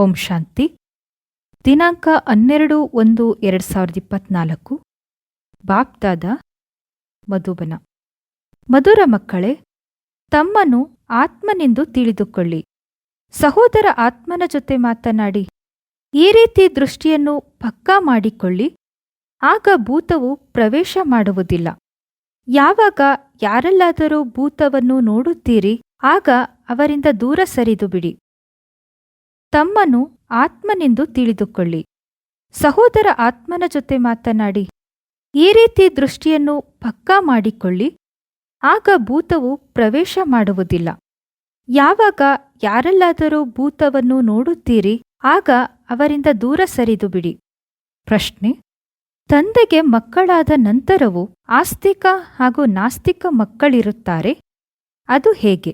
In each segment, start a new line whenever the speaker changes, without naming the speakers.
ಓಂ ಶಾಂತಿ. ದಿನಾಂಕ ಹನ್ನೆರಡು ಒಂದು ಎರಡು ಸಾವಿರದ ಇಪ್ಪತ್ನಾಲ್ಕು. ಬಾಪ್ದಾದ ಮಧುಬನ. ಮಧುರ ಮಕ್ಕಳೇ, ತಮ್ಮನ್ನು ಆತ್ಮನೆಂದು ತಿಳಿದುಕೊಳ್ಳಿ. ಸಹೋದರ ಆತ್ಮನ ಜೊತೆ ಮಾತನಾಡಿ. ಈ ರೀತಿ ದೃಷ್ಟಿಯನ್ನು ಪಕ್ಕಾ ಮಾಡಿಕೊಳ್ಳಿ. ಆಗ ಭೂತವು ಪ್ರವೇಶ ಮಾಡುವುದಿಲ್ಲ. ಯಾವಾಗ ಯಾರಲ್ಲಾದರೂ ಭೂತವನ್ನು ನೋಡುತ್ತೀರಿ, ಆಗ ಅವರಿಂದ ದೂರ ಸರಿದು ಬಿಡಿ ತಮ್ಮನ್ನು ಆತ್ಮನೆಂದು ತಿಳಿದುಕೊಳ್ಳಿ. ಸಹೋದರ ಆತ್ಮನ ಜೊತೆ ಮಾತನಾಡಿ. ಈ ರೀತಿ ದೃಷ್ಟಿಯನ್ನು ಪಕ್ಕಾ ಮಾಡಿಕೊಳ್ಳಿ. ಆಗ ಭೂತವು ಪ್ರವೇಶ ಮಾಡುವುದಿಲ್ಲ. ಯಾವಾಗ ಯಾರಲ್ಲಾದರೂ ಭೂತವನ್ನು ನೋಡುತ್ತೀರಿ, ಆಗ ಅವರಿಂದ ದೂರ ಸರಿದು ಬಿಡಿ. ಪ್ರಶ್ನೆ, ತಂದೆಗೆ ಮಕ್ಕಳಾದ ನಂತರವೂ ಆಸ್ತಿಕ ಹಾಗೂ ನಾಸ್ತಿಕ ಮಕ್ಕಳಿರುತ್ತಾರೆ? ಅದು ಹೇಗೆ?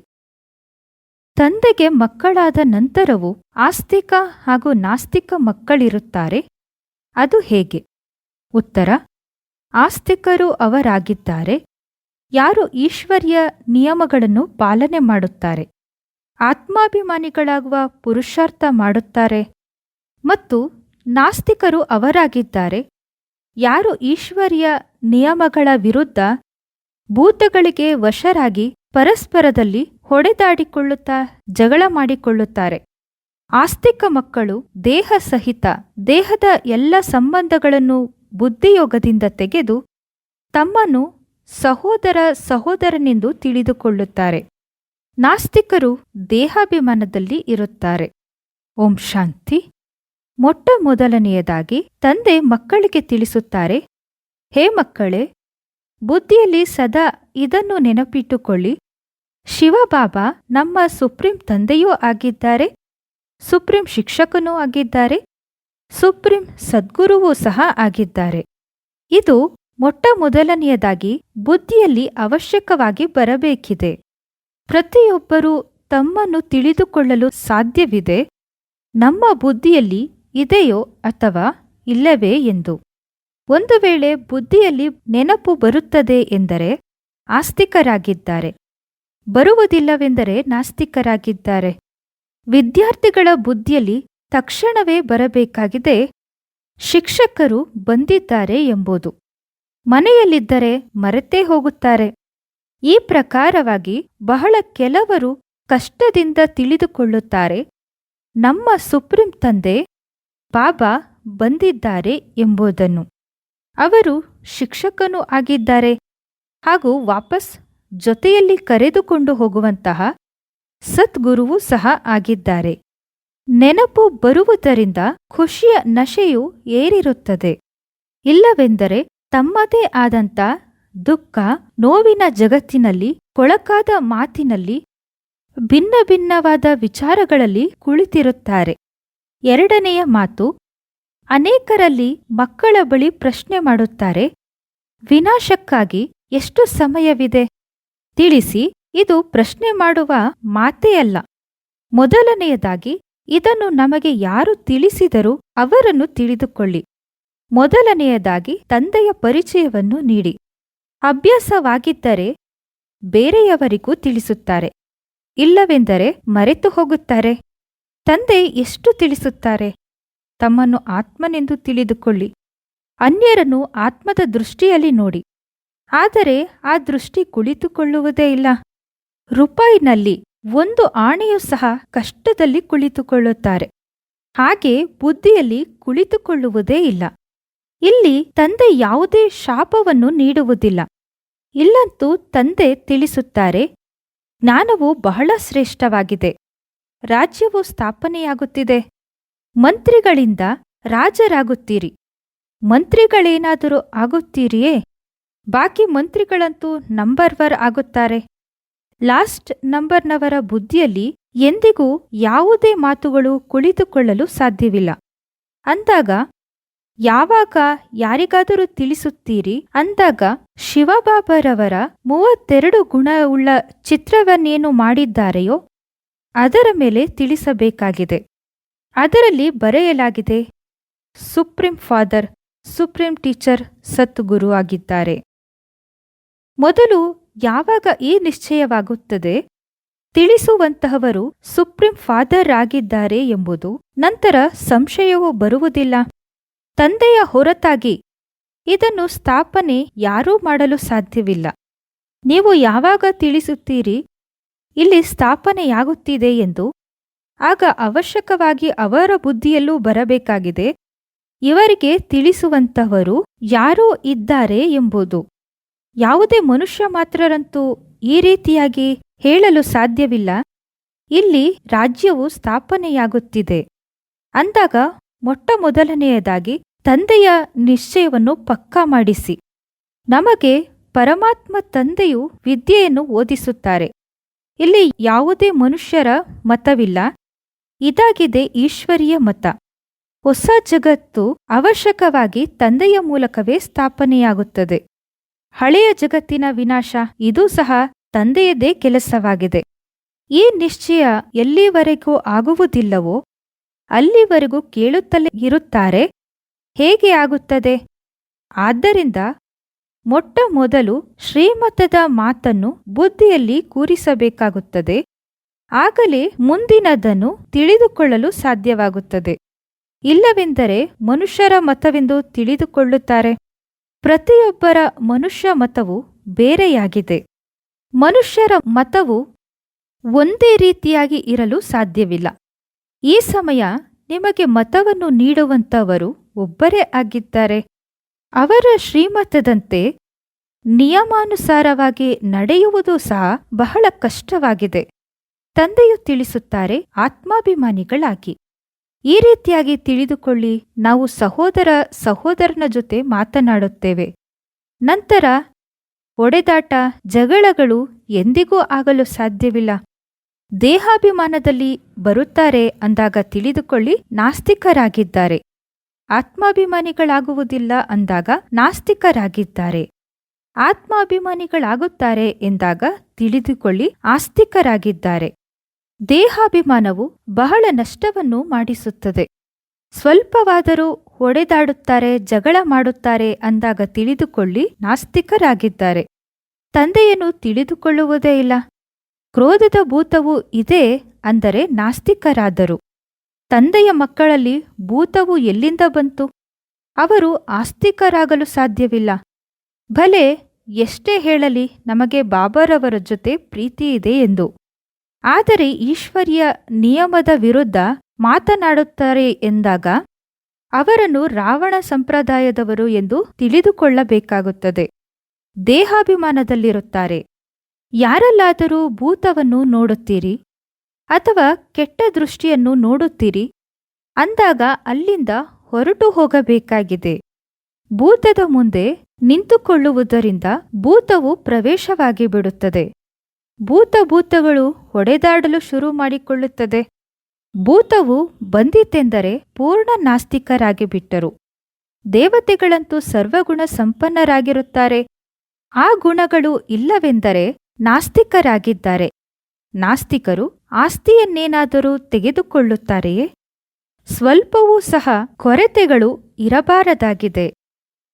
ತಂದೆಗೆ ಮಕ್ಕಳಾದ ನಂತರವೂ ಆಸ್ತಿಕ ಹಾಗೂ ನಾಸ್ತಿಕ ಮಕ್ಕಳಿರುತ್ತಾರೆ? ಅದು ಹೇಗೆ? ಉತ್ತರ, ಆಸ್ತಿಕರು ಅವರಾಗಿದ್ದಾರೆ. ಯಾರು ಈಶ್ವರ್ಯ ನಿಯಮಗಳನ್ನು ಪಾಲನೆ ಮಾಡುತ್ತಾರೆ? ಆತ್ಮಾಭಿಮಾನಿಗಳಾಗುವ ಪುರುಷಾರ್ಥ ಮಾಡುತ್ತಾರೆ? ಮತ್ತು ನಾಸ್ತಿಕರು ಅವರಾಗಿದ್ದಾರೆ. ಯಾರು ಈಶ್ವರ್ಯ ನಿಯಮಗಳ ವಿರುದ್ಧ ಭೂತಗಳಿಗೆ ವಶರಾಗಿ ಪರಸ್ಪರದಲ್ಲಿ ಹೊಡೆದಾಡಿಕೊಳ್ಳುತ್ತಾ ಜಗಳ ಮಾಡಿಕೊಳ್ಳುತ್ತಾರೆ. ಆಸ್ತಿಕ ಮಕ್ಕಳು ದೇಹ ಸಹಿತ ದೇಹದ ಎಲ್ಲ ಸಂಬಂಧಗಳನ್ನು ಬುದ್ಧಿಯೋಗದಿಂದ ತೆಗೆದು ತಮ್ಮನ್ನು ಸಹೋದರ ಸಹೋದರನೆಂದು ತಿಳಿದುಕೊಳ್ಳುತ್ತಾರೆ. ನಾಸ್ತಿಕರು ದೇಹಾಭಿಮಾನದಲ್ಲಿ ಇರುತ್ತಾರೆ. ಓಂ ಶಾಂತಿ. ಮೊಟ್ಟ ಮೊದಲನೆಯದಾಗಿ ತಂದೆ ಮಕ್ಕಳಿಗೆ ತಿಳಿಸುತ್ತಾರೆ, ಹೇ ಮಕ್ಕಳೇ, ಬುದ್ಧಿಯಲ್ಲಿ ಸದಾ ಇದನ್ನು ನೆನಪಿಟ್ಟುಕೊಳ್ಳಿ. ಶಿವಬಾಬಾ ನಮ್ಮ ಸುಪ್ರೀಂ ತಂದೆಯೂ ಆಗಿದ್ದಾರೆ, ಸುಪ್ರೀಂ ಶಿಕ್ಷಕನೂ ಆಗಿದ್ದಾರೆ, ಸುಪ್ರೀಂ ಸದ್ಗುರುವೂ ಸಹ ಆಗಿದ್ದಾರೆ. ಇದು ಮೊಟ್ಟ ಮೊದಲನೆಯದಾಗಿ ಬುದ್ಧಿಯಲ್ಲಿ ಅವಶ್ಯಕವಾಗಿ ಬರಬೇಕಿದೆ. ಪ್ರತಿಯೊಬ್ಬರೂ ತಮ್ಮನ್ನು ತಿಳಿದುಕೊಳ್ಳಲು ಸಾಧ್ಯವಿದೆ, ನಮ್ಮ ಬುದ್ಧಿಯಲ್ಲಿ ಇದೆಯೋ ಅಥವಾ ಇಲ್ಲವೇ ಎಂದು. ಒಂದು ವೇಳೆ ಬುದ್ಧಿಯಲ್ಲಿ ನೆನಪು ಬರುತ್ತದೆ ಎಂದರೆ ಆಸ್ತಿಕರಾಗಿದ್ದಾರೆ. ಬರುವುದಿಲ್ಲವೆಂದರೆ ನಾಸ್ತಿಕರಾಗಿದ್ದಾರೆ. ವಿದ್ಯಾರ್ಥಿಗಳ ಬುದ್ಧಿಯಲ್ಲಿ ತಕ್ಷಣವೇ ಬರಬೇಕಾಗಿದೆ, ಶಿಕ್ಷಕರು ಬಂದಿದ್ದಾರೆ ಎಂಬುದು. ಮನೆಯಲ್ಲಿದ್ದರೆ ಮರೆತೇ ಹೋಗುತ್ತಾರೆ. ಈ ಪ್ರಕಾರವಾಗಿ ಬಹಳ ಕೆಲವರು ಕಷ್ಟದಿಂದ ತಿಳಿದುಕೊಳ್ಳುತ್ತಾರೆ, ನಮ್ಮ ಸುಪ್ರೀಂ ತಂದೆ, ಬಾಬಾ ಬಂದಿದ್ದಾರೆ ಎಂಬುದನ್ನು. ಅವರು ಶಿಕ್ಷಕನೂ ಆಗಿದ್ದಾರೆ ಹಾಗೂ ವಾಪಸ್ ಜೊತೆಯಲ್ಲಿ ಕರೆದುಕೊಂಡು ಹೋಗುವಂತಹ ಸದ್ಗುರುವೂ ಸಹ ಆಗಿದ್ದಾರೆ. ನೆನಪು ಬರುವುದರಿಂದ ಖುಷಿಯ ನಶೆಯು ಏರಿರುತ್ತದೆ. ಇಲ್ಲವೆಂದರೆ ತಮ್ಮದೇ ಆದಂಥ ದುಃಖ ನೋವಿನ ಜಗತ್ತಿನಲ್ಲಿ, ಕೊಳಕಾದ ಮಾತಿನಲ್ಲಿ, ಭಿನ್ನ ಭಿನ್ನವಾದ ವಿಚಾರಗಳಲ್ಲಿ ಕುಳಿತಿರುತ್ತಾರೆ. ಎರಡನೆಯ ಮಾತು, ಅನೇಕರಲ್ಲಿ ಮಕ್ಕಳ ಬಳಿ ಪ್ರಶ್ನೆ ಮಾಡುತ್ತಾರೆ, ವಿನಾಶಕ್ಕಾಗಿ ಎಷ್ಟು ಸಮಯವಿದೆ? ತಿಳಿಸಿ, ಇದು ಪ್ರಶ್ನೆ ಮಾಡುವ ಮಾತೇ ಅಲ್ಲ. ಮೊದಲನೆಯದಾಗಿ, ಇದನ್ನು ನಮಗೆ ಯಾರು ತಿಳಿಸಿದರೂ ಅವರನ್ನು ತಿಳಿದುಕೊಳ್ಳಿ. ಮೊದಲನೆಯದಾಗಿ, ತಂದೆಯ ಪರಿಚಯವನ್ನು ನೀಡಿ. ಅಭ್ಯಾಸವಾಗಿದ್ದರೆ, ಬೇರೆಯವರಿಗೂ ತಿಳಿಸುತ್ತಾರೆ. ಇಲ್ಲವೆಂದರೆ, ಮರೆತು ಹೋಗುತ್ತಾರೆ. ತಂದೆ ಎಷ್ಟು ತಿಳಿಸುತ್ತಾರೆ? ತಮ್ಮನ್ನು ಆತ್ಮನೆಂದು ತಿಳಿದುಕೊಳ್ಳಿ. ಅನ್ಯರನ್ನು ಆತ್ಮದ ದೃಷ್ಟಿಯಲ್ಲಿ ನೋಡಿ. ಆದರೆ ಆ ದೃಷ್ಟಿ ಕುಳಿತುಕೊಳ್ಳುವುದೇ ಇಲ್ಲ. ರೂಪಾಯಿನಲ್ಲಿ ಒಂದು ಆಣೆಯೂ ಸಹ ಕಷ್ಟದಲ್ಲಿ ಕುಳಿತುಕೊಳ್ಳುತ್ತಾರೆ. ಹಾಗೆ ಬುದ್ಧಿಯಲ್ಲಿ ಕುಳಿತುಕೊಳ್ಳುವುದೇ ಇಲ್ಲ. ಇಲ್ಲಿ ತಂದೆ ಯಾವುದೇ ಶಾಪವನ್ನು ನೀಡುವುದಿಲ್ಲ. ಇಲ್ಲಂತೂ ತಂದೆ ತಿಳಿಸುತ್ತಾರೆ, ಜ್ಞಾನವು ಬಹಳ ಶ್ರೇಷ್ಠವಾಗಿದೆ. ರಾಜ್ಯವು ಸ್ಥಾಪನೆಯಾಗುತ್ತಿದೆ. ಮಂತ್ರಿಗಳಿಂದ ರಾಜರಾಗುತ್ತೀರಿ. ಮಂತ್ರಿಗಳೇನಾದರೂ ಆಗುತ್ತೀರಿಯೇ? ಬಾಕಿ ಮಂತ್ರಿಗಳಂತೂ ನಂಬರ್ ವರ್ ಆಗುತ್ತಾರೆ. ಲಾಸ್ಟ್ ನಂಬರ್ನವರ ಬುದ್ಧಿಯಲ್ಲಿ ಎಂದಿಗೂ ಯಾವುದೇ ಮಾತುಗಳು ಕುಳಿತುಕೊಳ್ಳಲು ಸಾಧ್ಯವಿಲ್ಲ. ಅಂದಾಗ, ಯಾವಾಗ ಯಾರಿಗಾದರೂ ತಿಳಿಸುತ್ತೀರಿ? ಅಂದಾಗ, ಶಿವಬಾಬರವರ ಮೂವತ್ತೆರಡು ಗುಣವುಳ್ಳ ಚಿತ್ರವನ್ನೇನು ಮಾಡಿದ್ದಾರೆಯೋ, ಅದರ ಮೇಲೆ ತಿಳಿಸಬೇಕಾಗಿದೆ. ಅದರಲ್ಲಿ ಬರೆಯಲಾಗಿದೆ ಸುಪ್ರೀಂ ಫಾದರ್ ಸುಪ್ರೀಂ ಟೀಚರ್ ಸತ್ಗುರು ಆಗಿದ್ದಾರೆ. ಮೊದಲು ಯಾವಾಗ ಈ ನಿಶ್ಚಯವಾಗುತ್ತದೆ? ತಿಳಿಸುವಂತಹವರು ಸುಪ್ರೀಂ ಫಾದರ್ ಆಗಿದ್ದಾರೆ ಎಂಬುದು ನಂತರ ಸಂಶಯವೂ ಬರುವುದಿಲ್ಲ. ತಂದೆಯ ಹೊರತಾಗಿ ಇದನ್ನು ಸ್ಥಾಪನೆ ಯಾರೂ ಮಾಡಲು ಸಾಧ್ಯವಿಲ್ಲ. ನೀವು ಯಾವಾಗ ತಿಳಿಸುತ್ತೀರಿ? ಇಲ್ಲಿ ಸ್ಥಾಪನೆಯಾಗುತ್ತಿದೆ ಎಂದು ಆಗ ಅವಶ್ಯಕವಾಗಿ ಅವರ ಬುದ್ಧಿಯಲ್ಲೂ ಬರಬೇಕಾಗಿದೆ. ಇವರಿಗೆ ತಿಳಿಸುವಂತಹವರು ಯಾರೂ ಇದ್ದಾರೆ ಎಂಬುದು ಯಾವುದೇ ಮನುಷ್ಯ ಮಾತ್ರರಂತೂ ಈ ರೀತಿಯಾಗಿ ಹೇಳಲು ಸಾಧ್ಯವಿಲ್ಲ. ಇಲ್ಲಿ ರಾಜ್ಯವು ಸ್ಥಾಪನೆಯಾಗುತ್ತಿದೆ. ಅಂದಾಗ ಮೊಟ್ಟ ಮೊದಲನೆಯದಾಗಿ ತಂದೆಯ ನಿಶ್ಚಯವನ್ನು ಪಕ್ಕಾ ಮಾಡಿಸಿ. ನಮಗೆ ಪರಮಾತ್ಮ ತಂದೆಯು ವಿದ್ಯೆಯನ್ನು ಓದಿಸುತ್ತಾರೆ. ಇಲ್ಲಿ ಯಾವುದೇ ಮನುಷ್ಯರ ಮತವಿಲ್ಲ. ಇದಾಗಿದೆ ಈಶ್ವರೀಯ ಮತ. ಹೊಸ ಜಗತ್ತು ಅವಶ್ಯಕವಾಗಿ ತಂದೆಯ ಮೂಲಕವೇ ಸ್ಥಾಪನೆಯಾಗುತ್ತದೆ. ಹಳೆಯ ಜಗತ್ತಿನ ವಿನಾಶ, ಇದೂ ಸಹ ತಂದೆಯದೇ ಕೆಲಸವಾಗಿದೆ. ಈ ನಿಶ್ಚಯ ಎಲ್ಲಿವರೆಗೂ ಆಗುವುದಿಲ್ಲವೋ, ಅಲ್ಲಿವರೆಗೂ ಕೇಳುತ್ತಲೇ ಇರುತ್ತಾರೆ. ಹೇಗೆ ಆಗುತ್ತದೆ? ಆದ್ದರಿಂದ ಮೊಟ್ಟ ಮೊದಲು ಶ್ರೀಮತದ ಮಾತನ್ನು ಬುದ್ಧಿಯಲ್ಲಿ ಕೂರಿಸಬೇಕಾಗುತ್ತದೆ. ಆಗಲೇ ಮುಂದಿನದನ್ನು ತಿಳಿದುಕೊಳ್ಳಲು ಸಾಧ್ಯವಾಗುತ್ತದೆ. ಇಲ್ಲವೆಂದರೆ ಮನುಷ್ಯರ ಮತವೆಂದು ತಿಳಿದುಕೊಳ್ಳುತ್ತಾರೆ. ಪ್ರತಿಯೊಬ್ಬರ ಮನುಷ್ಯ ಮತವು ಬೇರೆಯಾಗಿದೆ. ಮನುಷ್ಯರ ಮತವು ಒಂದೇ ರೀತಿಯಾಗಿ ಇರಲು ಸಾಧ್ಯವಿಲ್ಲ. ಈ ಸಮಯ ನಿಮಗೆ ಮತವನ್ನು ನೀಡುವಂಥವರು ಒಬ್ಬರೇ ಆಗಿದ್ದಾರೆ. ಅವರ ಶ್ರೀಮತದಂತೆ ನಿಯಮಾನುಸಾರವಾಗಿ ನಡೆಯುವುದು ಸಹ ಬಹಳ ಕಷ್ಟವಾಗಿದೆ. ತಂದೆಯು ತಿಳಿಸುತ್ತಾರೆ, ಆತ್ಮಾಭಿಮಾನಿಗಳಾಗಿ. ಈ ರೀತಿಯಾಗಿ ತಿಳಿದುಕೊಳ್ಳಿ ನಾವು ಸಹೋದರ ಸಹೋದರನ ಜೊತೆ ಮಾತನಾಡುತ್ತೇವೆ. ನಂತರ ಒಡೆದಾಟ ಜಗಳಗಳು ಎಂದಿಗೂ ಆಗಲು ಸಾಧ್ಯವಿಲ್ಲ. ದೇಹಾಭಿಮಾನದಲ್ಲಿ ಬರುತ್ತಾರೆ ಅಂದಾಗ ತಿಳಿದುಕೊಳ್ಳಿ ನಾಸ್ತಿಕರಾಗಿದ್ದಾರೆ. ಆತ್ಮಾಭಿಮಾನಿಗಳಾಗುವುದಿಲ್ಲ ಅಂದಾಗ ನಾಸ್ತಿಕರಾಗಿದ್ದಾರೆ. ಆತ್ಮಾಭಿಮಾನಿಗಳಾಗುತ್ತಾರೆ ಎಂದಾಗ ತಿಳಿದುಕೊಳ್ಳಿ ಆಸ್ತಿಕರಾಗಿದ್ದಾರೆ. ದೇಹಾಭಿಮಾನವು ಬಹಳ ನಷ್ಟವನ್ನು ಮಾಡಿಸುತ್ತದೆ. ಸ್ವಲ್ಪವಾದರೂ ಹೊಡೆದಾಡುತ್ತಾರೆ, ಜಗಳ ಮಾಡುತ್ತಾರೆ ಅಂದಾಗ ತಿಳಿದುಕೊಳ್ಳಿ ನಾಸ್ತಿಕರಾಗಿದ್ದಾರೆ. ತಂದೆಯನ್ನು ತಿಳಿದುಕೊಳ್ಳುವುದೇ ಇಲ್ಲ. ಕ್ರೋಧದ ಭೂತವು ಇದೆ ಅಂದರೆ ನಾಸ್ತಿಕರಾದರು. ತಂದೆಯ ಮಕ್ಕಳಲ್ಲಿ ಭೂತವು ಎಲ್ಲಿಂದ ಬಂತು? ಅವರು ಆಸ್ತಿಕರಾಗಲು ಸಾಧ್ಯವಿಲ್ಲ. ಭಲೆ ಎಷ್ಟೇ ಹೇಳಲಿ, ನಮಗೆ ಬಾಬರವರ ಜೊತೆ ಪ್ರೀತಿ ಇದೆ ಎಂದು. ಆದರೆ ಈಶ್ವರ್ಯ ನಿಯಮದ ವಿರುದ್ಧ ಮಾತನಾಡುತ್ತಾರೆ ಎಂದಾಗ ಅವರನ್ನು ರಾವಣ ಸಂಪ್ರದಾಯದವರು ಎಂದು ತಿಳಿದುಕೊಳ್ಳಬೇಕಾಗುತ್ತದೆ. ದೇಹಾಭಿಮಾನದಲ್ಲಿರುತ್ತಾರೆ. ಯಾರಲ್ಲಾದರೂ ಭೂತವನ್ನು ನೋಡುತ್ತೀರಿ? ಅಥವಾ ಕೆಟ್ಟ ದೃಷ್ಟಿಯನ್ನು ನೋಡುತ್ತೀರಿ? ಅಂದಾಗ ಅಲ್ಲಿಂದ ಹೊರಟು ಹೋಗಬೇಕಾಗಿದೆ. ಭೂತದ ಮುಂದೆ ನಿಂತುಕೊಳ್ಳುವುದರಿಂದ ಭೂತವು ಪ್ರವೇಶವಾಗಿ ಬಿಡುತ್ತದೆ ಭೂತ ಭೂತಗಳು ಹೊಡೆದಾಡಲು ಶುರು ಮಾಡಿಕೊಳ್ಳುತ್ತದೆ. ಭೂತವು ಬಂದಿತೆಂದರೆ ಪೂರ್ಣ ನಾಸ್ತಿಕರಾಗಿ ಬಿಟ್ಟರು. ದೇವತೆಗಳಂತೂ ಸರ್ವಗುಣ ಸಂಪನ್ನರಾಗಿರುತ್ತಾರೆ. ಆ ಗುಣಗಳು ಇಲ್ಲವೆಂದರೆ ನಾಸ್ತಿಕರಾಗಿದ್ದಾರೆ. ನಾಸ್ತಿಕರು ಆಸ್ತಿಯನ್ನೇನಾದರೂ ತೆಗೆದುಕೊಳ್ಳುತ್ತಾರೆಯೇ? ಸ್ವಲ್ಪವೂ ಸಹ ಕೊರತೆಗಳು ಇರಬಾರದಾಗಿದೆ.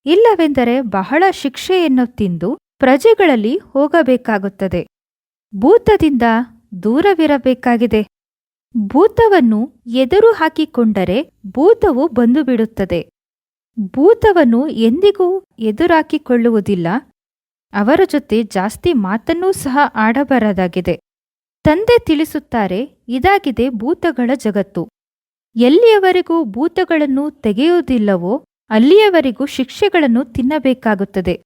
ಇಲ್ಲವೆಂದರೆ ಬಹಳ ಶಿಕ್ಷೆಯನ್ನು ತಿಂದು ಪ್ರಜೆಗಳಲ್ಲಿ ಹೋಗಬೇಕಾಗುತ್ತದೆ. ಭೂತದಿಂದ ದೂರವಿರಬೇಕಾಗಿದೆ. ಭೂತವನ್ನು ಎದುರು ಹಾಕಿಕೊಂಡರೆ ಭೂತವು ಬಂದು ಬಿಡುತ್ತದೆ ಭೂತವನ್ನು ಎಂದಿಗೂ ಎದುರಾಕಿಕೊಳ್ಳುವುದಿಲ್ಲ. ಅವರ ಜೊತೆ ಜಾಸ್ತಿ ಮಾತನ್ನೂ ಸಹ ಆಡಬಾರದಾಗಿದೆ. ತಂದೆ ತಿಳಿಸುತ್ತಾರೆ, ಇದಾಗಿದೆ ಭೂತಗಳ ಜಗತ್ತು. ಎಲ್ಲಿಯವರೆಗೂ ಭೂತಗಳನ್ನು ತೆಗೆಯುವುದಿಲ್ಲವೋ, ಅಲ್ಲಿಯವರೆಗೂ ಶಿಕ್ಷೆಗಳನ್ನು ತಿನ್ನಬೇಕಾಗುತ್ತದೆ.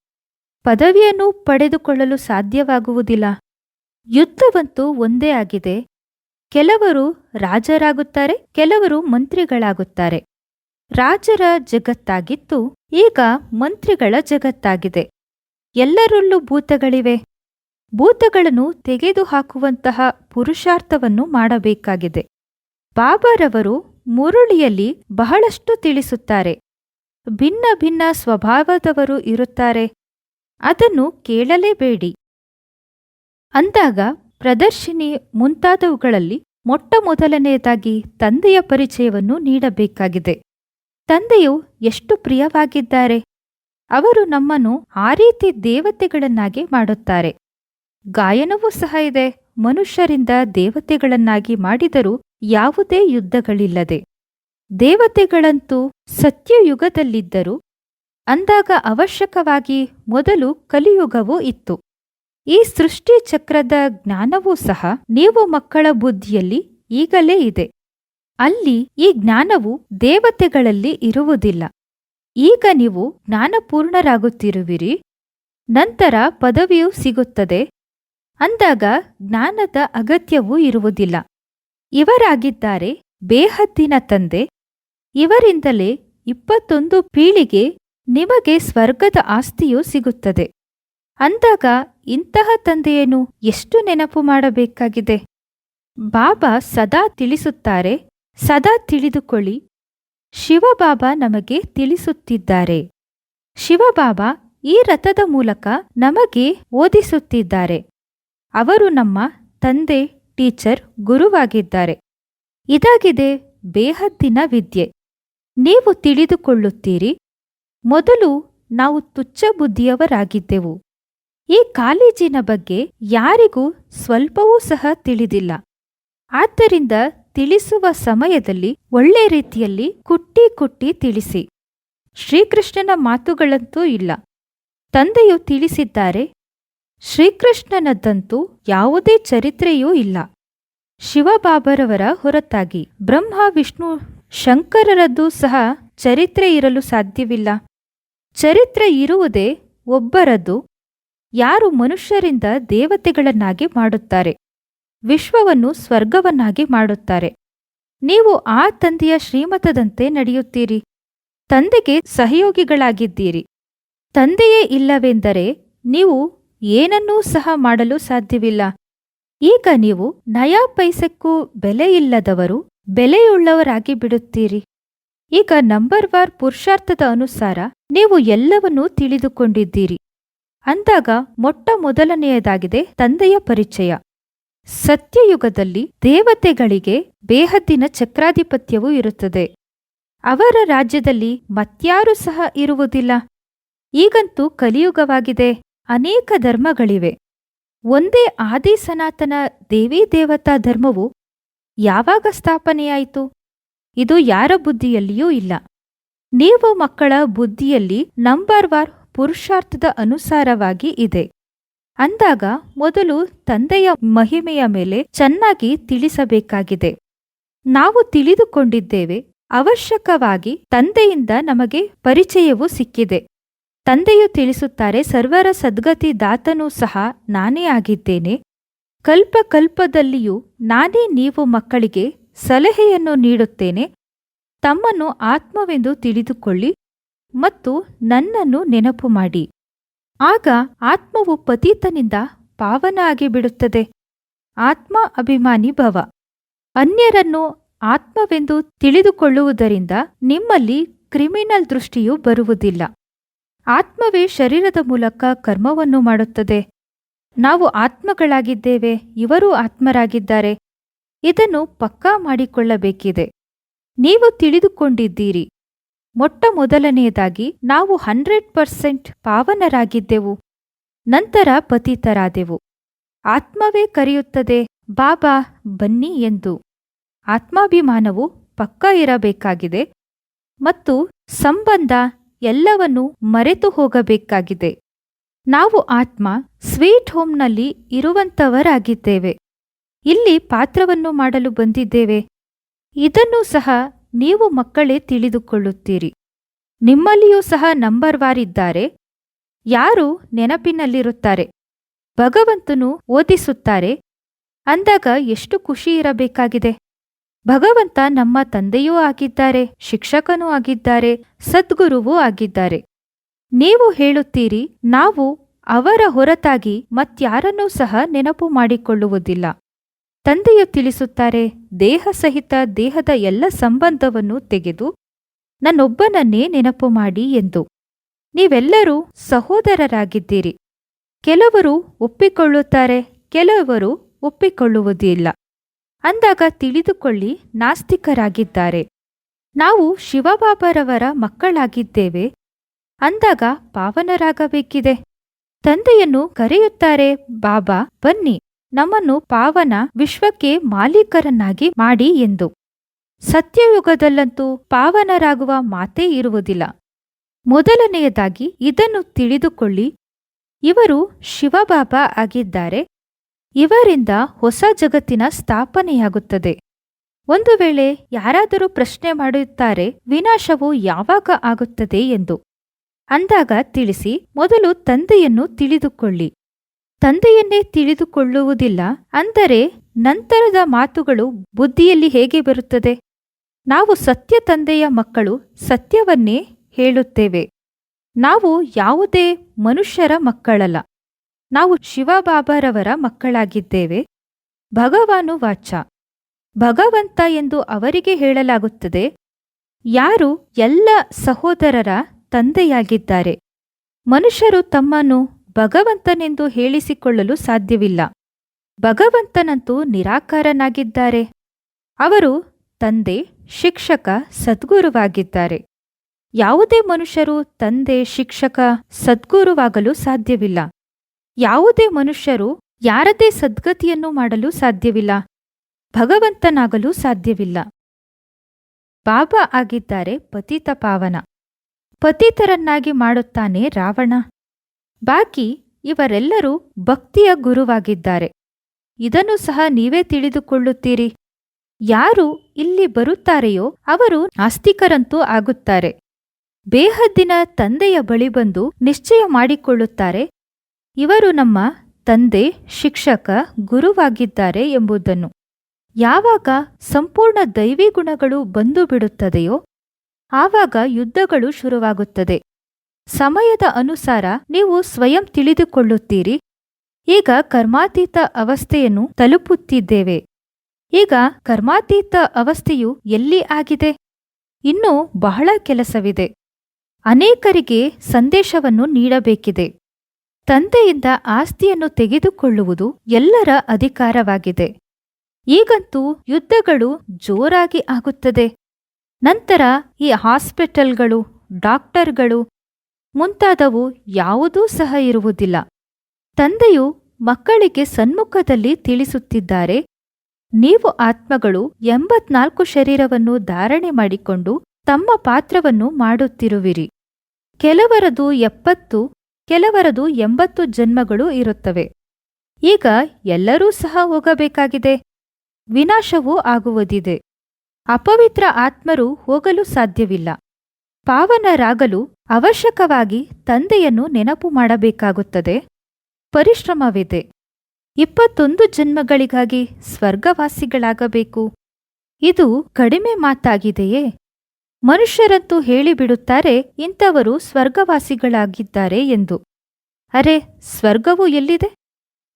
ಪದವಿಯನ್ನು ಪಡೆದುಕೊಳ್ಳಲು ಸಾಧ್ಯವಾಗುವುದಿಲ್ಲ. ಯುದ್ಧವಂತೂ ಒಂದೇ ಆಗಿದೆ. ಕೆಲವರು ರಾಜರಾಗುತ್ತಾರೆ, ಕೆಲವರು ಮಂತ್ರಿಗಳಾಗುತ್ತಾರೆ. ರಾಜರ ಜಗತ್ತಾಗಿತ್ತು, ಈಗ ಮಂತ್ರಿಗಳ ಜಗತ್ತಾಗಿದೆ. ಎಲ್ಲರಲ್ಲೂ ಭೂತಗಳಿವೆ. ಭೂತಗಳನ್ನು ತೆಗೆದುಹಾಕುವಂತಹ ಪುರುಷಾರ್ಥವನ್ನು ಮಾಡಬೇಕಾಗಿದೆ. ಬಾಬಾರವರು ಮುರುಳಿಯಲ್ಲಿ ಬಹಳಷ್ಟು ತಿಳಿಸುತ್ತಾರೆ. ಭಿನ್ನ ಭಿನ್ನ ಸ್ವಭಾವದವರು ಇರುತ್ತಾರೆ. ಅದನ್ನು ಕೇಳಲೇಬೇಡಿ. ಅಂದಾಗ ಪ್ರದರ್ಶಿನಿ ಮುಂತಾದವುಗಳಲ್ಲಿ ಮೊಟ್ಟ ಮೊದಲನೆಯದಾಗಿ ತಂದೆಯ ಪರಿಚಯವನ್ನು ನೀಡಬೇಕಾಗಿದೆ. ತಂದೆಯು ಎಷ್ಟು ಪ್ರಿಯವಾಗಿದ್ದಾರೆ? ಅವರು ನಮ್ಮನ್ನು ಆ ರೀತಿ ದೇವತೆಗಳನ್ನಾಗಿ ಮಾಡುತ್ತಾರೆ. ಗಾಯನವೂ ಸಹ ಇದೆ. ಮನುಷ್ಯರಿಂದ ದೇವತೆಗಳನ್ನಾಗಿ ಮಾಡಿದರೂ ಯಾವುದೇ ಯುದ್ಧಗಳಿಲ್ಲದೆ. ದೇವತೆಗಳಂತೂ ಸತ್ಯಯುಗದಲ್ಲಿದ್ದರು. ಅಂದಾಗ ಅವಶ್ಯಕವಾಗಿ ಮೊದಲು ಕಲಿಯುಗವೂ ಇತ್ತು. ಈ ಸೃಷ್ಟಿ ಚಕ್ರದ ಜ್ಞಾನವೂ ಸಹ ನೀವು ಮಕ್ಕಳ ಬುದ್ಧಿಯಲ್ಲಿ ಈಗಲೇ ಇದೆ. ಅಲ್ಲಿ ಈ ಜ್ಞಾನವು ದೇವತೆಗಳಲ್ಲಿ ಇರುವುದಿಲ್ಲ. ಈಗ ನೀವು ಜ್ಞಾನಪೂರ್ಣರಾಗುತ್ತಿರುವಿರಿ. ನಂತರ ಪದವಿಯೂ ಸಿಗುತ್ತದೆ. ಅಂದಾಗ ಜ್ಞಾನದ ಅಗತ್ಯವೂ ಇರುವುದಿಲ್ಲ. ಇವರಾಗಿದ್ದಾರೆ ಬೇಹದ್ದಿನ ತಂದೆ. ಇವರಿಂದಲೇ ಇಪ್ಪತ್ತೊಂದು ಪೀಳಿಗೆ ನಿಮಗೆ ಸ್ವರ್ಗದ ಆಸ್ತಿಯೂ ಸಿಗುತ್ತದೆ. ಅಂದಾಗ ಇಂತಹ ತಂದೆಯನ್ನು ಎಷ್ಟು ನೆನಪು ಮಾಡಬೇಕಾಗಿದೆ? ಬಾಬಾ ಸದಾ ತಿಳಿಸುತ್ತಾರೆ, ಸದಾ ತಿಳಿದುಕೊಳ್ಳಿ. ಶಿವಬಾಬಾ ನಮಗೆ ತಿಳಿಸುತ್ತಿದ್ದಾರೆ. ಶಿವಬಾಬಾ ಈ ರಥದ ಮೂಲಕ ನಮಗೆ ಓದಿಸುತ್ತಿದ್ದಾರೆ. ಅವರು ನಮ್ಮ ತಂದೆ, ಟೀಚರ್, ಗುರುವಾಗಿದ್ದಾರೆ. ಇದಾಗಿದೆ ಬೇಹದ್ದಿನ ವಿದ್ಯೆ. ನೀವು ತಿಳಿದುಕೊಳ್ಳುತ್ತೀರಿ, ಮೊದಲು ನಾವು ತುಚ್ಛ ಬುದ್ಧಿಯವರಾಗಿದ್ದೆವು. ಈ ಕಾಲೇಜಿನ ಬಗ್ಗೆ ಯಾರಿಗೂ ಸ್ವಲ್ಪವೂ ಸಹ ತಿಳಿದಿಲ್ಲ. ಆದ್ದರಿಂದ ತಿಳಿಸುವ ಸಮಯದಲ್ಲಿ ಒಳ್ಳೆ ರೀತಿಯಲ್ಲಿ ಕುಟ್ಟಿ ಕುಟ್ಟಿ ತಿಳಿಸಿ. ಶ್ರೀಕೃಷ್ಣನ ಮಾತುಗಳಂತೂ ಇಲ್ಲ. ತಂದೆಯು ತಿಳಿಸಿದ್ದಾರೆ, ಶ್ರೀಕೃಷ್ಣನದ್ದಂತೂ ಯಾವುದೇ ಚರಿತ್ರೆಯೂ ಇಲ್ಲ. ಶಿವಬಾಬರವರ ಹೊರತಾಗಿ ಬ್ರಹ್ಮ, ವಿಷ್ಣು, ಶಂಕರರದ್ದು ಸಹ ಚರಿತ್ರೆ ಇರಲು ಸಾಧ್ಯವಿಲ್ಲ. ಚರಿತ್ರೆ ಇರುವುದೇ ಒಬ್ಬರದ್ದು ಯಾರು ಮನುಷ್ಯರಿಂದ ದೇವತೆಗಳನ್ನಾಗಿ ಮಾಡುತ್ತಾರೆ? ವಿಶ್ವವನ್ನು ಸ್ವರ್ಗವನ್ನಾಗಿ ಮಾಡುತ್ತಾರೆ. ನೀವು ಆ ತಂದೆಯ ಶ್ರೀಮತದಂತೆ ನಡೆಯುತ್ತೀರಿ. ತಂದೆಗೆ ಸಹಯೋಗಿಗಳಾಗಿದ್ದೀರಿ. ತಂದೆಯೇ ಇಲ್ಲವೆಂದರೆ ನೀವು ಏನನ್ನೂ ಸಹ ಮಾಡಲು ಸಾಧ್ಯವಿಲ್ಲ. ಈಗ ನೀವು ನಯಾ ಪೈಸಕ್ಕೂ ಬೆಲೆಯಿಲ್ಲದವರು ಬೆಲೆಯುಳ್ಳವರಾಗಿ ಬಿಡುತ್ತೀರಿ. ಈಗ ನಂಬರ್ ವಾರ್ ಪುರುಷಾರ್ಥದ ಅನುಸಾರ ನೀವು ಎಲ್ಲವನ್ನೂ ತಿಳಿದುಕೊಂಡಿದ್ದೀರಿ. ಅಂದಾಗ ಮೊಟ್ಟ ಮೊದಲನೆಯದಾಗಿದೆ ತಂದೆಯ ಪರಿಚಯ. ಸತ್ಯಯುಗದಲ್ಲಿ ದೇವತೆಗಳಿಗೆ ಬೇಹದ್ದಿನ ಚಕ್ರಾಧಿಪತ್ಯವೂ ಇರುತ್ತದೆ. ಅವರ ರಾಜ್ಯದಲ್ಲಿ ಮತ್ಯಾರೂ ಸಹ ಇರುವುದಿಲ್ಲ. ಈಗಂತೂ ಕಲಿಯುಗವಾಗಿದೆ. ಅನೇಕ ಧರ್ಮಗಳಿವೆ. ಒಂದೇ ಆದಿ ಸನಾತನ ದೇವಿ ದೇವತಾ ಧರ್ಮವು ಯಾವಾಗ ಸ್ಥಾಪನೆಯಾಯಿತು? ಇದು ಯಾರ ಬುದ್ಧಿಯಲ್ಲಿಯೂ ಇಲ್ಲ. ನೀವು ಮಕ್ಕಳ ಬುದ್ಧಿಯಲ್ಲಿ ನಂಬರ್ ವಾರ್ ಪುರುಷಾರ್ಥದ ಅನುಸಾರವಾಗಿ ಇದೆ. ಅಂದಾಗ ಮೊದಲು ತಂದೆಯ ಮಹಿಮೆಯ ಮೇಲೆ ಚೆನ್ನಾಗಿ ತಿಳಿಸಬೇಕಾಗಿದೆ. ನಾವು ತಿಳಿದುಕೊಂಡಿದ್ದೇವೆ, ಅವಶ್ಯಕವಾಗಿ ತಂದೆಯಿಂದ ನಮಗೆ ಪರಿಚಯವೂ ಸಿಕ್ಕಿದೆ. ತಂದೆಯು ತಿಳಿಸುತ್ತಾರೆ, ಸರ್ವರ ಸದ್ಗತಿ ದಾತನೂ ಸಹ ನಾನೇ ಆಗಿದ್ದೇನೆ. ಕಲ್ಪ ಕಲ್ಪದಲ್ಲಿಯೂ ನಾನೇ ನೀವು ಮಕ್ಕಳಿಗೆ ಸಲಹೆಯನ್ನು ನೀಡುತ್ತೇನೆ. ತಮ್ಮನ್ನು ಆತ್ಮವೆಂದು ತಿಳಿದುಕೊಳ್ಳಿ. ಮತ್ತು ನನ್ನನ್ನು ನೆನಪು ಮಾಡಿ. ಆಗ ಆತ್ಮವು ಪತೀತನಿಂದ ಪಾವನ ಆಗಿಬಿಡುತ್ತದೆ ಆತ್ಮ ಅಭಿಮಾನಿ ಭವ. ಅನ್ಯರನ್ನು ಆತ್ಮವೆಂದು ತಿಳಿದುಕೊಳ್ಳುವುದರಿಂದ ನಿಮ್ಮಲ್ಲಿ ಕ್ರಿಮಿನಲ್ ದೃಷ್ಟಿಯು ಬರುವುದಿಲ್ಲ. ಆತ್ಮವೇ ಶರೀರದ ಮೂಲಕ ಕರ್ಮವನ್ನು ಮಾಡುತ್ತದೆ. ನಾವು ಆತ್ಮಗಳಾಗಿದ್ದೇವೆ, ಇವರೂ ಆತ್ಮರಾಗಿದ್ದಾರೆ. ಇದನ್ನು ಪಕ್ಕಾ ಮಾಡಿಕೊಳ್ಳಬೇಕಿದೆ. ನೀವು ತಿಳಿದುಕೊಂಡಿದ್ದೀರಿ. ಮೊಟ್ಟ ಮೊದಲನೆಯದಾಗಿ ನಾವು ಹಂಡ್ರೆಡ್ ಪರ್ಸೆಂಟ್ ಪಾವನರಾಗಿದ್ದೆವು, ನಂತರ ಪತಿತರಾದೆವು. ಆತ್ಮವೇ ಕರೆಯುತ್ತದೆ, ಬಾಬಾ, ಬನ್ನಿ ಎಂದು. ಆತ್ಮಾಭಿಮಾನವು ಪಕ್ಕ ಇರಬೇಕಾಗಿದೆ ಮತ್ತು ಸಂಬಂಧ ಎಲ್ಲವನ್ನೂ ಮರೆತು ಹೋಗಬೇಕಾಗಿದೆ. ನಾವು ಆತ್ಮ, ಸ್ವೀಟ್ ಹೋಮ್ನಲ್ಲಿ ಇರುವಂಥವರಾಗಿದ್ದೇವೆ. ಇಲ್ಲಿ ಪಾತ್ರವನ್ನು ಮಾಡಲು ಬಂದಿದ್ದೇವೆ. ಇದನ್ನು ಸಹ ನೀವು ಮಕ್ಕಳೇ ತಿಳಿದುಕೊಳ್ಳುತ್ತೀರಿ. ನಿಮ್ಮಲ್ಲಿಯೂ ಸಹ ನಂಬರ್ವಾರಿದ್ದಾರೆ. ವಾರ್ ಯಾರು ನೆನಪಿನಲ್ಲಿರುತ್ತಾರೆ. ಭಗವಂತನು ಓದಿಸುತ್ತಾರೆ. ಅಂದಾಗ ಎಷ್ಟು ಖುಷಿ ಇರಬೇಕಾಗಿದೆ. ಭಗವಂತ ನಮ್ಮ ತಂದೆಯೂ ಆಗಿದ್ದಾರೆ, ಶಿಕ್ಷಕನೂ ಆಗಿದ್ದಾರೆ, ಸದ್ಗುರುವೂ ಆಗಿದ್ದಾರೆ. ನೀವು ಹೇಳುತ್ತೀರಿ, ನಾವು ಅವರ ಹೊರತಾಗಿ ಮತ್ಯಾರನ್ನೂ ಸಹ ನೆನಪು ಮಾಡಿಕೊಳ್ಳುವುದಿಲ್ಲ. ತಂದೆಯು ತಿಳಿಸುತ್ತಾರೆ, ದೇಹ ಸಹಿತ ದೇಹದ ಎಲ್ಲ ಸಂಬಂಧವನ್ನು ತೆಗೆದು ನನ್ನೊಬ್ಬನನ್ನೇ ನೆನಪು ಮಾಡಿ ಎಂದು. ನೀವೆಲ್ಲರೂ ಸಹೋದರರಾಗಿದ್ದೀರಿ. ಕೆಲವರು ಒಪ್ಪಿಕೊಳ್ಳುತ್ತಾರೆ, ಕೆಲವರು ಒಪ್ಪಿಕೊಳ್ಳುವುದಿಲ್ಲ. ಅಂದಾಗ ತಿಳಿದುಕೊಳ್ಳಿ, ನಾಸ್ತಿಕರಾಗಿದ್ದಾರೆ. ನಾವು ಶಿವಬಾಬರವರ ಮಕ್ಕಳಾಗಿದ್ದೇವೆ. ಅಂದಾಗ ಪಾವನರಾಗಬೇಕಿದೆ. ತಂದೆಯನ್ನು ಕರೆಯುತ್ತಾರೆ, ಬಾಬಾ, ಬನ್ನಿ. ನಮ್ಮನ್ನು ಪಾವನ ವಿಶ್ವಕ್ಕೆ ಮಾಲೀಕರನ್ನಾಗಿ ಮಾಡಿ ಎಂದು. ಸತ್ಯಯುಗದಲ್ಲಂತೂ ಪಾವನರಾಗುವ ಮಾತೇ ಇರುವುದಿಲ್ಲ. ಮೊದಲನೆಯದಾಗಿ ಇದನ್ನು ತಿಳಿದುಕೊಳ್ಳಿ. ಇವರು ಶಿವಬಾಬಾ ಆಗಿದ್ದಾರೆ. ಇವರಿಂದ ಹೊಸ ಜಗತ್ತಿನ ಸ್ಥಾಪನೆಯಾಗುತ್ತದೆ. ಒಂದು ವೇಳೆ ಯಾರಾದರೂ ಪ್ರಶ್ನೆ ಮಾಡುತ್ತಾರೆ, ವಿನಾಶವು ಯಾವಾಗ ಆಗುತ್ತದೆ ಎಂದು. ಅಂದಾಗ ತಿಳಿಸಿ, ಮೊದಲು ತಂದೆಯನ್ನು ತಿಳಿದುಕೊಳ್ಳಿ. ತಂದೆಯನ್ನೇ ತಿಳಿದುಕೊಳ್ಳುವುದಿಲ್ಲ. ಅಂದರೆ ನಂತರದ ಮಾತುಗಳು ಬುದ್ಧಿಯಲ್ಲಿ ಹೇಗೆ ಬರುತ್ತದೆ? ನಾವು ಸತ್ಯ ತಂದೆಯ ಮಕ್ಕಳು ಸತ್ಯವನ್ನೇ ಹೇಳುತ್ತೇವೆ. ನಾವು ಯಾವುದೇ ಮನುಷ್ಯರ ಮಕ್ಕಳಲ್ಲ. ನಾವು ಶಿವಬಾಬಾರವರ ಮಕ್ಕಳಾಗಿದ್ದೇವೆ. ಭಗವಾನು ವಾಚ. ಭಗವಂತ ಎಂದು ಅವರಿಗೆ ಹೇಳಲಾಗುತ್ತದೆ, ಯಾರು ಎಲ್ಲ ಸಹೋದರರ ತಂದೆಯಾಗಿದ್ದಾರೆ. ಮನುಷ್ಯರು ತಮ್ಮನ್ನು ಭಗವಂತನೆಂದು ಹೇಳಿಸಿಕೊಳ್ಳಲು ಸಾಧ್ಯವಿಲ್ಲ. ಭಗವಂತನಂತೂ ನಿರಾಕಾರನಾಗಿದ್ದಾರೆ. ಅವರು ತಂದೆ, ಶಿಕ್ಷಕ, ಸದ್ಗುರುವಾಗಿದ್ದಾರೆ. ಯಾವುದೇ ಮನುಷ್ಯರು ತಂದೆ, ಶಿಕ್ಷಕ, ಸದ್ಗುರುವಾಗಲು ಸಾಧ್ಯವಿಲ್ಲ. ಯಾವುದೇ ಮನುಷ್ಯರು ಯಾರದೇ ಸದ್ಗತಿಯನ್ನು ಮಾಡಲು ಸಾಧ್ಯವಿಲ್ಲ. ಭಗವಂತನಾಗಲು ಸಾಧ್ಯವಿಲ್ಲ. ಬಾಬಾ ಆಗಿದ್ದಾರೆ ಪತಿತ ಪಾವನ. ಪತಿತರನ್ನಾಗಿ ಮಾಡುತ್ತಾನೆ ರಾವಣ. ಬಾಕಿ ಇವರೆಲ್ಲರೂ ಭಕ್ತಿಯ ಗುರುವಾಗಿದ್ದಾರೆ. ಇದನ್ನು ಸಹ ನೀವೇ ತಿಳಿದುಕೊಳ್ಳುತ್ತೀರಿ. ಯಾರು ಇಲ್ಲಿ ಬರುತ್ತಾರೆಯೋ ಅವರು ಆಸ್ತಿಕರಂತೂ ಆಗುತ್ತಾರೆ. ಬೇಹದ್ದಿನ ತಂದೆಯ ಬಳಿ ಬಂದು ನಿಶ್ಚಯ ಮಾಡಿಕೊಳ್ಳುತ್ತಾರೆ. ಇವರು ನಮ್ಮ ತಂದೆ, ಶಿಕ್ಷಕ, ಗುರುವಾಗಿದ್ದಾರೆ ಎಂಬುದನ್ನು. ಯಾವಾಗ ಸಂಪೂರ್ಣ ದೈವಿ ಗುಣಗಳು ಬಂದು ಬಿಡುತ್ತದೆಯೋ ಆವಾಗ ಯುದ್ಧಗಳು ಶುರುವಾಗುತ್ತದೆ. ಸಮಯದ ಅನುಸಾರ ನೀವು ಸ್ವಯಂ ತಿಳಿದುಕೊಳ್ಳುತ್ತೀರಿ. ಈಗ ಕರ್ಮಾತೀತ ಅವಸ್ಥೆಯನ್ನು ತಲುಪುತ್ತಿದ್ದೇವೆ. ಈಗ ಕರ್ಮಾತೀತ ಅವಸ್ಥೆಯು ಎಲ್ಲಿ ಆಗಿದೆ? ಇನ್ನೂ ಬಹಳ ಕೆಲಸವಿದೆ. ಅನೇಕರಿಗೆ ಸಂದೇಶವನ್ನು ನೀಡಬೇಕಿದೆ. ತಂದೆಯಿಂದ ಆಸ್ತಿಯನ್ನು ತೆಗೆದುಕೊಳ್ಳುವುದು ಎಲ್ಲರ ಅಧಿಕಾರವಾಗಿದೆ. ಈಗಂತೂ ಯುದ್ಧಗಳು ಜೋರಾಗಿ ಆಗುತ್ತದೆ. ನಂತರ ಈ ಹಾಸ್ಪಿಟಲ್ಗಳು, ಡಾಕ್ಟರ್ಗಳು ಮುಂತಾದವು ಯಾವುದೂ ಸಹ ಇರುವುದಿಲ್ಲ. ತಂದೆಯು ಮಕ್ಕಳಿಗೆ ಸನ್ಮುಖದಲ್ಲಿ ತಿಳಿಸುತ್ತಿದ್ದಾರೆ, ನೀವು ಆತ್ಮಗಳು ಎಂಬತ್ನಾಲ್ಕು ಶರೀರವನ್ನು ಧಾರಣೆ ಮಾಡಿಕೊಂಡು ತಮ್ಮ ಪಾತ್ರವನ್ನು ಮಾಡುತ್ತಿರುವಿರಿ. ಕೆಲವರದು ಎಪ್ಪತ್ತು, ಕೆಲವರದು ಎಂಬತ್ತು ಜನ್ಮಗಳು ಇರುತ್ತವೆ. ಈಗ ಎಲ್ಲರೂ ಸಹ ಹೋಗಬೇಕಾಗಿದೆ. ವಿನಾಶವೂ ಆಗುವುದಿದೆ. ಅಪವಿತ್ರ ಆತ್ಮರು ಹೋಗಲು ಸಾಧ್ಯವಿಲ್ಲ. ಪಾವನರಾಗಲು ಅವಶ್ಯಕವಾಗಿ ತಂದೆಯನ್ನು ನೆನಪು ಮಾಡಬೇಕಾಗುತ್ತದೆ. ಪರಿಶ್ರಮವಿದೆ. ಇಪ್ಪತ್ತೊಂದು ಜನ್ಮಗಳಿಗಾಗಿ ಸ್ವರ್ಗವಾಸಿಗಳಾಗಬೇಕು. ಇದು ಕಡಿಮೆ ಮಾತಾಗಿದೆಯೇ? ಮನುಷ್ಯರಂತೂ ಹೇಳಿಬಿಡುತ್ತಾರೆ, ಇಂಥವರು ಸ್ವರ್ಗವಾಸಿಗಳಾಗಿದ್ದಾರೆ ಎಂದು. ಅರೆ, ಸ್ವರ್ಗವು ಎಲ್ಲಿದೆ?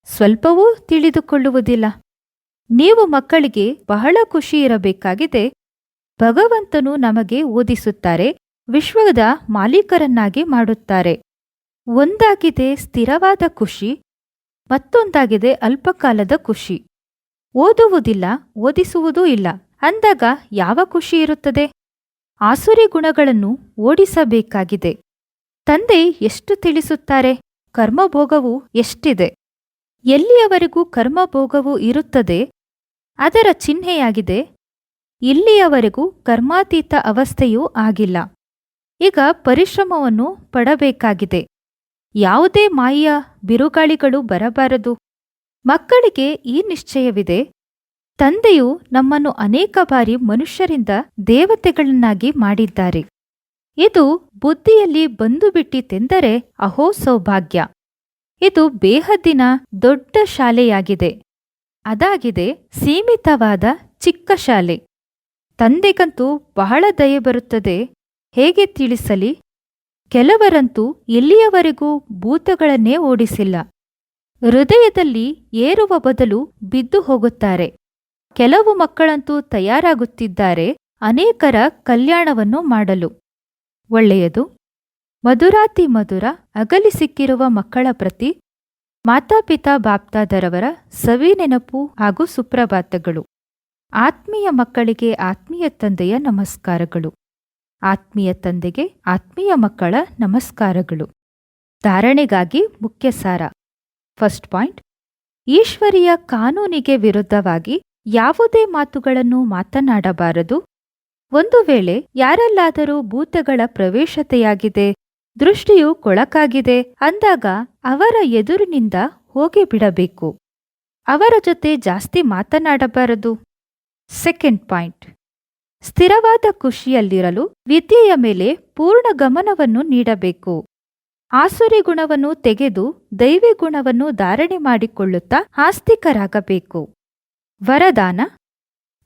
ಸ್ವಲ್ಪವೂ ತಿಳಿದುಕೊಳ್ಳುವುದಿಲ್ಲ. ನೀವು ಮಕ್ಕಳಿಗೆ ಬಹಳ ಖುಷಿ ಇರಬೇಕಾಗಿದೆ. ಭಗವಂತನು ನಮಗೆ ಓದಿಸುತ್ತಾರೆ ವಿಶ್ವದ ಮಾಲೀಕರನ್ನಾಗಿ ಮಾಡುತ್ತಾರೆ. ಒಂದಾಗಿದೆ ಸ್ಥಿರವಾದ ಖುಷಿ ಮತ್ತೊಂದಾಗಿದೆ ಅಲ್ಪಕಾಲದ ಖುಷಿ ಓದುವುದಿಲ್ಲ, ಓದಿಸುವುದೂ ಇಲ್ಲ. ಅಂದಾಗ ಯಾವ ಖುಷಿ ಇರುತ್ತದೆ? ಆಸುರಿ ಗುಣಗಳನ್ನು ಓಡಿಸಬೇಕಾಗಿದೆ. ತಂದೆ ಎಷ್ಟು ತಿಳಿಸುತ್ತಾರೆ? ಕರ್ಮಭೋಗವು ಎಷ್ಟಿದೆ? ಎಲ್ಲಿಯವರೆಗೂ ಕರ್ಮಭೋಗವು ಇರುತ್ತದೆ? ಅದರ ಚಿಹ್ನೆಯಾಗಿದೆ. ಇಲ್ಲಿಯವರೆಗೂ ಕರ್ಮಾತೀತ ಅವಸ್ಥೆಯೂ ಆಗಿಲ್ಲ. ಈಗ ಪರಿಶ್ರಮವನ್ನು ಪಡಬೇಕಾಗಿದೆ. ಯಾವುದೇ ಮಾಯ ಬಿರುಗಾಳಿಗಳು ಬರಬಾರದು. ಮಕ್ಕಳಿಗೆ ಈ ನಿಶ್ಚಯವಿದೆ. ತಂದೆಯು ನಮ್ಮನ್ನು ಅನೇಕ ಬಾರಿ ಮನುಷ್ಯರಿಂದ ದೇವತೆಗಳನ್ನಾಗಿ ಮಾಡಿದ್ದಾರೆ. ಇದು ಬುದ್ಧಿಯಲ್ಲಿ ಬಂದುಬಿಟ್ಟಿತೆಂದರೆ ಅಹೋ ಸೌಭಾಗ್ಯ. ಇದು ಬೇಹದ್ದಿನ ದೊಡ್ಡ ಶಾಲೆಯಾಗಿದೆ. ಅದಾಗಿದೆ ಸೀಮಿತವಾದ ಚಿಕ್ಕ ಶಾಲೆ. ತಂದೆಗಂತೂ ಬಹಳ ದಯೆ ಬರುತ್ತದೆ. ಹೇಗೆ ತಿಳಿಸಲಿ? ಕೆಲವರಂತೂ ಇಲ್ಲಿಯವರೆಗೂ ಭೂತಗಳನ್ನೇ ಓಡಿಸಿಲ್ಲ. ಹೃದಯದಲ್ಲಿ ಏರುವ ಬದಲು ಬಿದ್ದು ಹೋಗುತ್ತಾರೆ. ಕೆಲವು ಮಕ್ಕಳಂತೂ ತಯಾರಾಗುತ್ತಿದ್ದಾರೆ, ಅನೇಕರ ಕಲ್ಯಾಣವನ್ನು ಮಾಡಲು. ಒಳ್ಳೆಯದು. ಮಧುರಾತಿ ಮಧುರ, ಅಗಲಿ ಸಿಕ್ಕಿರುವ ಮಕ್ಕಳ ಪ್ರತಿ, ಮಾತಾಪಿತಾ ಬಾಪ್ತಾದರವರ ಸವಿ ನೆನಪು ಹಾಗೂ ಸುಪ್ರಭಾತಗಳು. ಆತ್ಮೀಯ ಮಕ್ಕಳಿಗೆ ಆತ್ಮೀಯ ತಂದೆಯ ನಮಸ್ಕಾರಗಳು. ಆತ್ಮೀಯ ತಂದೆಗೆ ಆತ್ಮೀಯ ಮಕ್ಕಳ ನಮಸ್ಕಾರಗಳು. ಧಾರಣೆಗಾಗಿ ಮುಖ್ಯ ಸಾರ ಫಸ್ಟ್ ಪಾಯಿಂಟ್, ಈಶ್ವರಿಯ ಕಾನೂನಿಗೆ ವಿರುದ್ಧವಾಗಿ ಯಾವುದೇ ಮಾತುಗಳನ್ನು ಮಾತನಾಡಬಾರದು. ಒಂದು ವೇಳೆ ಯಾರಲ್ಲಾದರೂ ಭೂತಗಳ ಪ್ರವೇಶತೆಯಾಗಿದೆ, ದೃಷ್ಟಿಯು ಕೊಳಕಾಗಿದೆ, ಅಂದಾಗ ಅವರ ಎದುರಿನಿಂದ ಹೋಗಿಬಿಡಬೇಕು ಅವರ ಜೊತೆ ಜಾಸ್ತಿ ಮಾತನಾಡಬಾರದು. ಸೆಕೆಂಡ್ ಪಾಯಿಂಟ್ ಸ್ಥಿರವಾದ ಖುಷಿಯಲ್ಲಿರಲು ವಿದ್ಯೆಯ ಮೇಲೆ ಪೂರ್ಣ ಗಮನವನ್ನು ನೀಡಬೇಕು. ಆಸುರಿ ಗುಣವನ್ನು ತೆಗೆದು ದೈವಿ ಗುಣವನ್ನು ಧಾರಣೆ ಮಾಡಿಕೊಳ್ಳುತ್ತಾ ಆಸ್ತಿಕರಾಗಬೇಕು. ವರದಾನ,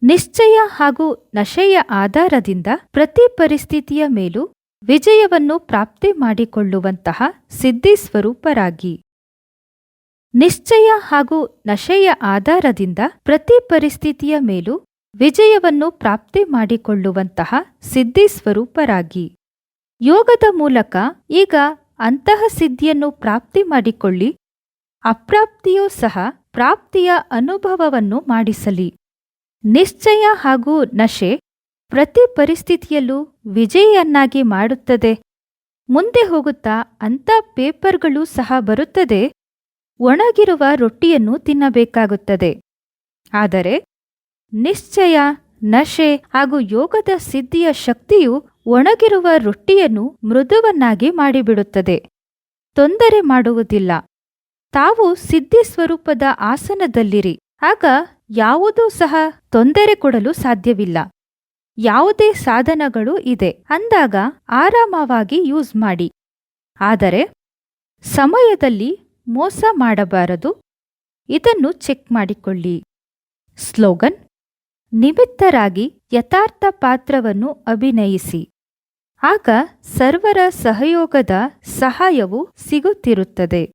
ನಿಶ್ಚಯ ಹಾಗೂ ನಶೆಯ ಆಧಾರದಿಂದ ಪ್ರತಿ ಪರಿಸ್ಥಿತಿಯ ಮೇಲೂ ವಿಜಯವನ್ನು ಪ್ರಾಪ್ತಿ ಮಾಡಿಕೊಳ್ಳುವಂತಹ ಸಿದ್ಧಿ ಸ್ವರೂಪರಾಗಿ ನಿಶ್ಚಯ ಹಾಗೂ ನಶೆಯ ಆಧಾರದಿಂದ ಪ್ರತಿ ಪರಿಸ್ಥಿತಿಯ ಮೇಲೂ ವಿಜಯವನ್ನು ಪ್ರಾಪ್ತಿ ಮಾಡಿಕೊಳ್ಳುವಂತಹ ಸಿದ್ಧಿ ಸ್ವರೂಪರಾಗಿ. ಯೋಗದ ಮೂಲಕ ಈಗ ಅಂತಹ ಸಿದ್ಧಿಯನ್ನು ಪ್ರಾಪ್ತಿ ಮಾಡಿಕೊಳ್ಳಿ. ಅಪ್ರಾಪ್ತಿಯೂ ಸಹ ಪ್ರಾಪ್ತಿಯ ಅನುಭವವನ್ನು ಮಾಡಿಸಲಿ. ನಿಶ್ಚಯ ಹಾಗೂ ನಶೆ ಪ್ರತಿ ಪರಿಸ್ಥಿತಿಯಲ್ಲೂ ವಿಜಯಿಯನ್ನಾಗಿ ಮಾಡುತ್ತದೆ. ಮುಂದೆ ಹೋಗುತ್ತಾ ಅಂಥ ಪೇಪರ್ಗಳು ಸಹ ಬರುತ್ತದೆ. ಒಣಗಿರುವ ರೊಟ್ಟಿಯನ್ನು ತಿನ್ನಬೇಕಾಗುತ್ತದೆ. ಆದರೆ ನಿಶ್ಚಯ, ನಶೆ ಹಾಗೂ ಯೋಗದ ಸಿದ್ಧಿಯ ಶಕ್ತಿಯು ಒಣಗಿರುವ ರೊಟ್ಟಿಯನ್ನು ಮೃದುವನ್ನಾಗಿ ಮಾಡಿಬಿಡುತ್ತದೆ. ತೊಂದರೆ ಮಾಡುವುದಿಲ್ಲ. ತಾವು ಸಿದ್ಧಿ ಸ್ವರೂಪದ ಆಸನದಲ್ಲಿರಿ. ಆಗ ಯಾವುದೂ ಸಹ ತೊಂದರೆ ಕೊಡಲು ಸಾಧ್ಯವಿಲ್ಲ. ಯಾವುದೇ ಸಾಧನಗಳು ಇದೆ. ಅಂದಾಗ ಆರಾಮವಾಗಿ ಯೂಸ್ ಮಾಡಿ. ಆದರೆ ಸಮಯದಲ್ಲಿ ಮೋಸ ಮಾಡಬಾರದು. ಇದನ್ನು ಚೆಕ್ ಮಾಡಿಕೊಳ್ಳಿ. ಸ್ಲೋಗನ್ ನಿಮಿತ್ತರಾಗಿ ಯಥಾರ್ಥ ಪಾತ್ರವನ್ನು ಅಭಿನಯಿಸಿ. ಆಗ ಸರ್ವರ ಸಹಯೋಗದ ಸಹಾಯವು ಸಿಗುತ್ತಿರುತ್ತದೆ.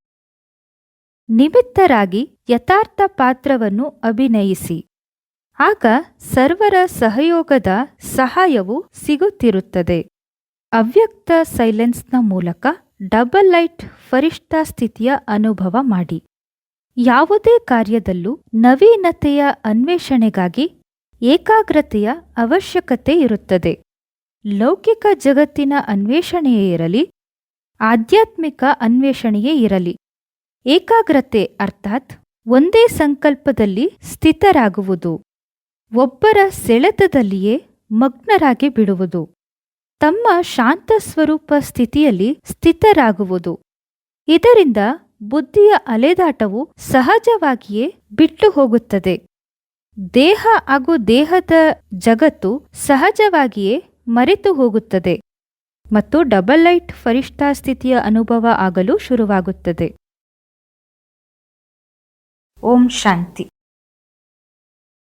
ನಿಮಿತ್ತರಾಗಿ ಯಥಾರ್ಥ ಪಾತ್ರವನ್ನು ಅಭಿನಯಿಸಿ. ಆಗ ಸರ್ವರ ಸಹಯೋಗದ ಸಹಾಯವು ಸಿಗುತ್ತಿರುತ್ತದೆ. ಅವ್ಯಕ್ತ ಸೈಲೆನ್ಸ್ನ ಮೂಲಕ ಡಬಲ್ ಲೈಟ್ ಫರಿಷ್ಠ ಸ್ಥಿತಿಯ ಅನುಭವ ಮಾಡಿ. ಯಾವುದೇ ಕಾರ್ಯದಲ್ಲೂ ನವೀನತೆಯ ಅನ್ವೇಷಣೆಗಾಗಿ ಏಕಾಗ್ರತೆಯ ಅವಶ್ಯಕತೆ ಇರುತ್ತದೆ. ಲೌಕಿಕ ಜಗತ್ತಿನ ಅನ್ವೇಷಣೆಯೇ ಇರಲಿ, ಆಧ್ಯಾತ್ಮಿಕ ಅನ್ವೇಷಣೆಯೇ ಇರಲಿ. ಏಕಾಗ್ರತೆ ಅರ್ಥಾತ್ ಒಂದೇ ಸಂಕಲ್ಪದಲ್ಲಿ ಸ್ಥಿತರಾಗುವುದು. ಒಬ್ಬರ ಸೆಳೆತದಲ್ಲಿಯೇ ಮಗ್ನರಾಗಿ ಬಿಡುವುದು. ತಮ್ಮ ಶಾಂತ ಸ್ವರೂಪ ಸ್ಥಿತಿಯಲ್ಲಿ ಸ್ಥಿತರಾಗುವುದು. ಇದರಿಂದ ಬುದ್ಧಿಯ ಅಲೆದಾಟವು ಸಹಜವಾಗಿಯೇ ಬಿಟ್ಟು ಹೋಗುತ್ತದೆ. ದೇಹ ಹಾಗೂ ದೇಹದ ಜಗತ್ತು ಸಹಜವಾಗಿಯೇ ಮರೆತು ಹೋಗುತ್ತದೆ ಮತ್ತು ಡಬಲ್ ಲೈಟ್ ಫರಿಷ್ಠಾ ಸ್ಥಿತಿಯ ಅನುಭವ ಆಗಲು ಶುರುವಾಗುತ್ತದೆ. ಓಂ ಶಾಂತಿ.